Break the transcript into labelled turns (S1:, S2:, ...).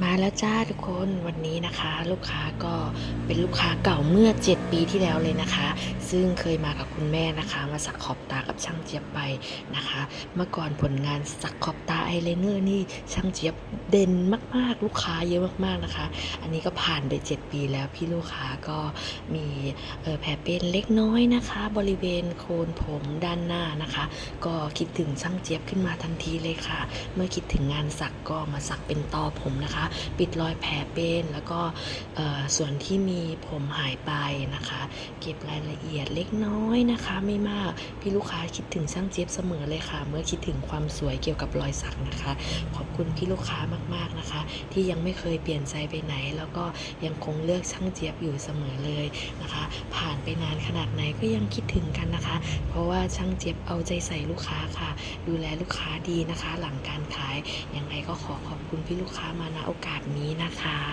S1: มาแล้วจ้าทุกคนวันนี้นะคะ ลูกค้าก็เป็นลูกค้าเก่าเมื่อ 7 ปีที่แล้วเลยนะคะ ซึ่งเคยมากับคุณแม่นะคะ มาสักขอบตากับช่างเจี๊ยบไปนะคะ เมื่อก่อนผลงานสักขอบตาไอเลเนอร์นี่ช่างเจี๊ยบเด่นมากๆ ลูกค้าเยอะมากๆนะคะ อันนี้ก็ผ่านไป 7 ปีแล้วพี่ลูกค้าก็มีเออแผลเป็นเล็กน้อยนะคะ บริเวณโคนผมด้านหน้านะคะ ก็คิดถึงช่างเจี๊ยบขึ้นมาทันทีเลยค่ะ เมื่อคิดถึงงานสักก็มาสักเป็นตอผมนะคะปิดรอยแผลเป็นแล้วก็ส่วนที่มีผมหายไปนะคะ เก็บรายละเอียดเล็กน้อยนะคะ ไม่มากพี่ลูกค้าคิดถึงช่างเจี๊ยบเสมอเลยค่ะ เมื่อคิดถึงความสวยเกี่ยวกับรอยสักนะคะ ขอบคุณพี่ลูกค้ามากๆนะคะ ที่ยังไม่เคยเปลี่ยนใจไปไหน แล้วก็ยังคงเลือกช่างเจี๊ยบอยู่เสมอเลยนะคะ ผ่านไปนานขนาดไหนก็ยังคิดถึงกันนะคะ เพราะว่าช่างเจี๊ยบเอาใจใส่ลูกค้าค่ะ ดูแลลูกค้าดีนะคะ หลังการขายยังไงก็ขอขอบคุณพี่ลูกค้ามาณโอกาสนี้นะคะ